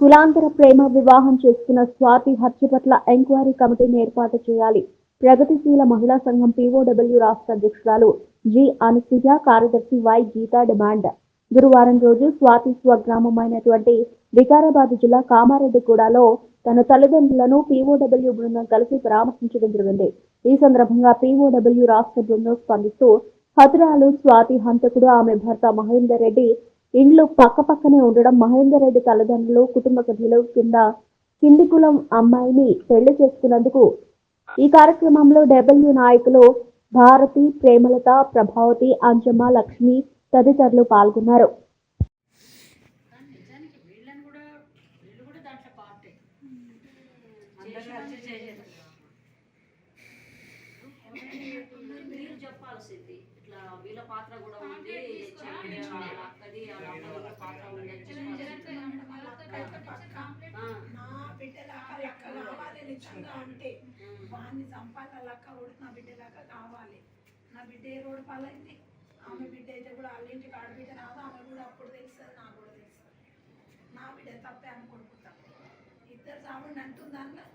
కులాంతర ప్రేమ వివాహం చేసుకున్న స్వాతి హత్య పట్ల ఎంక్వైరీ కమిటీని ఏర్పాటు చేయాలి. ప్రగతిశీల మహిళా సంఘం పీఓడబ్ల్యూ రాష్ట్ర అధ్యక్షురాలు జి అనుసూయ కార్యదర్శి వై గీతా డిమాండ్. గురువారం రోజు స్వాతి స్వగ్రామమైనటువంటి వికారాబాద్ జిల్లా కామారెడ్డిగూడలో తన తల్లిదండ్రులను పీఓడబ్ల్యూ బృందం కలిసి పరామర్శించడం జరిగింది. ఈ సందర్భంగా పీఓడబ్ల్యూ రాష్ట్ర బృందం స్పందిస్తూ హతురాలు స్వాతి హంతకుడు ఆమె భర్త మహేందర్ రెడ్డి ఇండ్లు పక్కపక్కనే ఉండడం మహేందర్ రెడ్డి తల్లిదండ్రులు కుటుంబ సభ్యులు కింద కింది కులం అమ్మాయిని పెళ్ళి చేసుకున్నందుకు ఈ కార్యక్రమంలో డబ్ల్యూ నాయకులు భారతి ప్రేమలత ప్రభావతి అంజమ్మ లక్ష్మి తదితరులు పాల్గొన్నారు. మీరు చెప్పాల్సింది. ఇట్లా వీళ్ళ పాత్ర కూడా ఉంది చెల్లి వాళ్ళ అక్కది వాళ్ళ అమ్మది పాత్ర ఉంది అని చెప్పాల్సింది. ఆ, నా బిడ్డలాగా లెక్క నిజంగా అంటే వాడిని చంపాలి లెక్క కూడా నా బిడ్డలాగా కావాలి. నా బిడ్డ ఏ రోడ్డు పాలైంది? ఆమె బిడ్డ అయితే కూడా వాళ్ళ ఇంటికి ఆడబిడ్డ రాదు? ఆమె కూడా అప్పుడు తెలుస్తుంది నాకు కూడా తెలుస్తుంది. నా బిడ్డ తప్పే ఆమె కొడుకు తప్ప ఇద్దరు చావండి అంటుంది చేసుకో